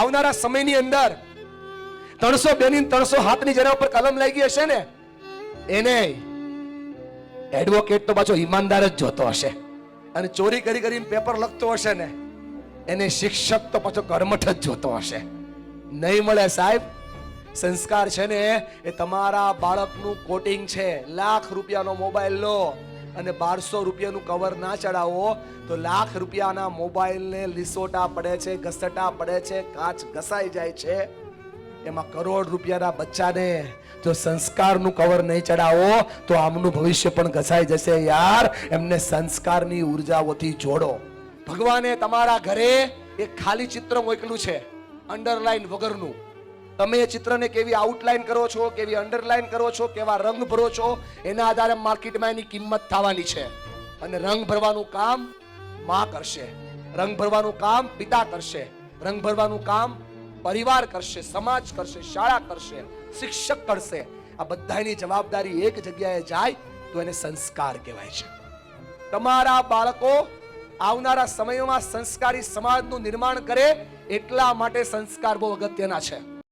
આવનારા સમયની અંદર ત્રણસો બેની ત્રણસો હાથની જેના ઉપર કલમ લાગી હશે ને, એને એડવોકેટ તો પાછો ઈમાનદાર જ જોતો હશે. અને ચોરી કરી કરીને પેપર લખતો હશે ને, એને શિક્ષક તો પાછો કર્મઠ જ જોતો હશે. નહીં મળે સાહેબ, સંસ્કાર છે ને, એ તમારા બાળકનું કોટિંગ છે. લાખ રૂપિયાનો મોબાઈલ લો. અને બારસો રૂપિયાનું કવર ના ચડાવો, તો લાખ રૂપિયાના મોબાઈલને લીસોટા પડે છે, ઘસટા પડે છે, કાચ ઘસાઈ જાય છે. એમાં કરોડ રૂપિયાના બચ્ચાને જો સંસ્કારનું કવર નહીં ચડાવો, તો આમનું ભવિષ્ય પણ ઘસાઈ જશે યાર. એમને સંસ્કારની ઉર્જાઓથી જોડો. ભગવાને તમારા ઘરે એક ખાલી ચિત્ર મોકલું છે અંડરલાઈન વગરનું. તમે એ ચિત્રને કેવી આઉટલાઇન કરો છો, કેવી અંડરલાઇન કરો છો, કેવા રંગ ભરો છો, એના આધારે માર્કેટમાં એની કિંમત થવાની છે. અને રંગ ભરવાનું કામમાં કરશે. રંગ ભરવાનું કામ પિતા કરશે. રંગ ભરવાનું કામ પરિવાર કરશે, સમાજ કરશે, શાળા કરશે, શિક્ષક કરશે. આ બધાની જવાબદારી એક જગ્યાએ જાય તો એને સંસ્કાર કહેવાય છે. તમારા બાળકો આવનારા સમયોમાં સંસ્કારી સમાજનું નિર્માણ કરે એટલા માટે સંસ્કાર બહુ અગત્યના છે.